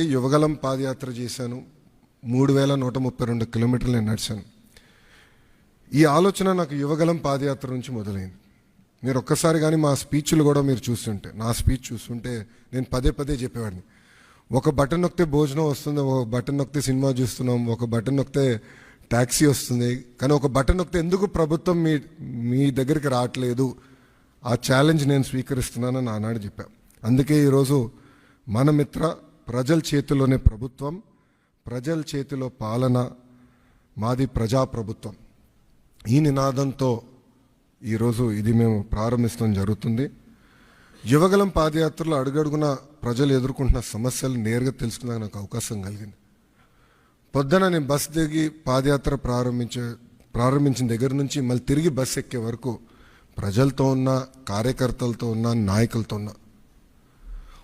యువగలం పాదయాత్ర చేశాను. మూడు వేల నూట ముప్పై రెండు కిలోమీటర్లు నేను నడిచాను. ఈ ఆలోచన నాకు యువగలం పాదయాత్ర నుంచి మొదలైంది. మీరు ఒక్కసారి కానీ మా స్పీచ్లు కూడా మీరు చూస్తుంటే నా స్పీచ్ చూస్తుంటే నేను పదే పదే చెప్పేవాడిని. ఒక బటన్ నొక్కితే భోజనం వస్తుంది ఒక బటన్ నొక్కితే సినిమా చూస్తున్నాం ఒక బటన్ నొక్కితే ట్యాక్సీ వస్తుంది కానీ ఒక బటన్ నొక్కితే ఎందుకు ప్రభుత్వం మీ మీ దగ్గరికి రావట్లేదు? ఆ ఛాలెంజ్ నేను స్వీకరిస్తున్నానని ఆనాడు చెప్పా. అందుకే ఈరోజు మన మిత్ర ప్రజల చేతిలోనే ప్రభుత్వం ప్రజల చేతిలో పాలన మాది ప్రజాప్రభుత్వం. ఈ నినాదంతో ఈరోజు ఇది మేము ప్రారంభించడం జరుగుతుంది. యువగలం పాదయాత్రలో అడుగడుగున ప్రజలు ఎదుర్కొంటున్న సమస్యలు నేరుగా తెలుసుకునే నాకు అవకాశం కలిగింది. పొద్దున నేను బస్ దిగి పాదయాత్ర ప్రారంభించే ప్రారంభించిన దగ్గర నుంచి మళ్ళీ తిరిగి బస్ ఎక్కే వరకు ప్రజలతో ఉన్న కార్యకర్తలతో ఉన్న నాయకులతో ఉన్న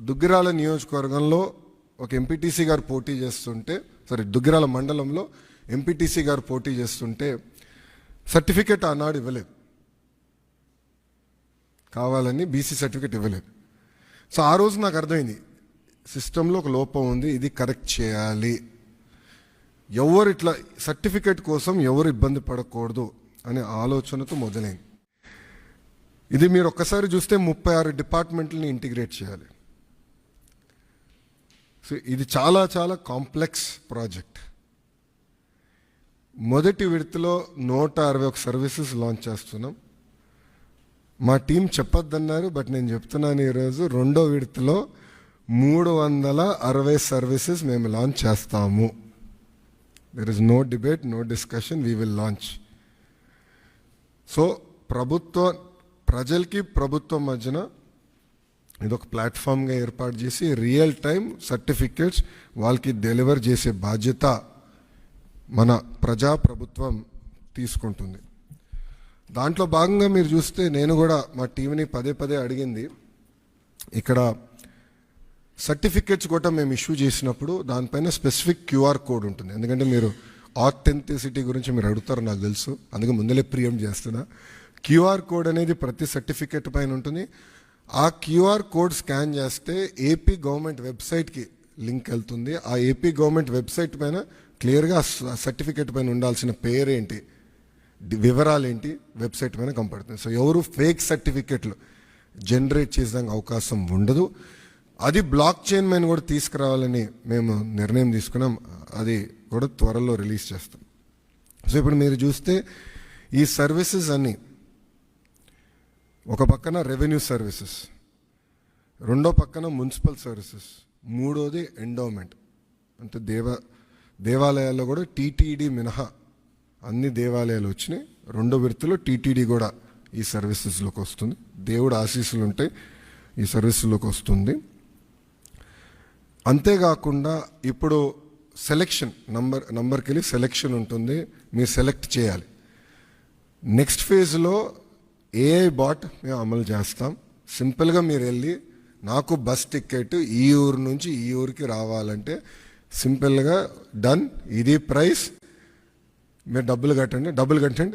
దుగ్గిరాల నియోజకవర్గంలో ఒక ఎంపీటీసీ గారు పోటీ చేస్తుంటే సారీ దుగ్గిరాల మండలంలో ఎంపీటీసీ గారు పోటీ చేస్తుంటే సర్టిఫికెట్ ఆనాడు ఇవ్వలేదు. కావాలని బీసీ సర్టిఫికెట్ ఇవ్వలేదు. సో ఆ రోజు నాకు అర్థమైంది సిస్టంలో ఒక లోపం ఉంది ఇది కరెక్ట్ చేయాలి. ఎవరు ఇట్లా సర్టిఫికేట్ కోసం ఎవరు ఇబ్బంది పడకూడదు అనే ఆలోచనతో మొదలైంది. ఇది మీరు ఒక్కసారి చూస్తే ముప్పై ఆరు డిపార్ట్మెంట్లని ఇంటిగ్రేట్ చేయాలి. సో ఇది చాలా చాలా కాంప్లెక్స్ ప్రాజెక్ట్ మొదటి విడతలో నూట అరవై ఒక సర్వీసెస్ లాంచ్ చేస్తున్నాం. మా టీం చెప్పొద్దన్నారు బట్ నేను చెప్తున్నాను ఈరోజు రెండో విడతలో మూడు వందల అరవై సర్వీసెస్ మేము లాంచ్ చేస్తాము. There is no debate no discussion we will launch so ప్రభుత్వ ప్రజలకి ప్రభుత్వం మధ్యన ఇది ఒక ప్లాట్ఫామ్గా ఏర్పాటు చేసి రియల్ టైం సర్టిఫికేట్స్ వాళ్ళకి డెలివర్ చేసే బాధ్యత మన ప్రజా ప్రభుత్వం తీసుకుంటుంది. దాంట్లో భాగంగా మీరు చూస్తే నేను కూడా మా టీంని పదే పదే అడిగింది. ఇక్కడ సర్టిఫికేట్స్ కూడా మేము ఇష్యూ చేసినప్పుడు దానిపైన స్పెసిఫిక్ క్యూఆర్ కోడ్ ఉంటుంది. ఎందుకంటే మీరు ఆథెంటిసిటీ గురించి మీరు అడుగుతారు నాకు తెలుసు. అందుకే ముందలే ప్రియం చేస్తున్నా. క్యూఆర్ కోడ్ అనేది ప్రతి సర్టిఫికేట్ పైన ఉంటుంది. ఆ క్యూఆర్ కోడ్ స్కాన్ చేస్తే ఏపీ గవర్నమెంట్ వెబ్సైట్కి లింక్ వెళ్తుంది. ఆ ఏపీ గవర్నమెంట్ వెబ్సైట్ పైన క్లియర్గా సర్టిఫికేట్ పైన ఉండాల్సిన పేరేంటి వివరాలు ఏంటి వెబ్సైట్ పైన కనపడుతుంది. సో ఎవరు ఫేక్ సర్టిఫికెట్లు జనరేట్ చేసేదానికి అవకాశం ఉండదు. అది బ్లాక్ చైన్ పైన కూడా తీసుకురావాలని మేము నిర్ణయం తీసుకున్నాం. అది కూడా త్వరలో రిలీజ్ చేస్తాం. సో ఇప్పుడు మీరు చూస్తే ఈ సర్వీసెస్ అన్నీ ఒక పక్కన రెవెన్యూ సర్వీసెస్ రెండో పక్కన మున్సిపల్ సర్వీసెస్ మూడోది ఎండోమెంట్ అంటే దేవ దేవాలయాల్లో కూడా టీటీడీ మినహా అన్ని దేవాలయాలు వచ్చినాయి. రెండో విడతలో టీటీడీ కూడా ఈ సర్వీసెస్లోకి వస్తుంది. దేవుడు ఆశీస్సులు ఉంటాయి ఈ సర్వీసుల్లోకి వస్తుంది. అంతేకాకుండా ఇప్పుడు సెలెక్షన్ నంబర్ నంబర్కి వెళ్ళి సెలెక్షన్ ఉంటుంది. మీరు సెలెక్ట్ చేయాలి. నెక్స్ట్ ఫేజ్లో ఏఐ బాట్ మేము అమలు చేస్తాం. సింపుల్గా మీరు వెళ్ళి నాకు బస్ టికెట్ ఈ ఊరు నుంచి ఈ ఊరికి రావాలంటే సింపుల్గా డన్. ఇది ప్రైస్. మీరు డబ్బులు కట్టండి. డబ్బులు కట్టండి.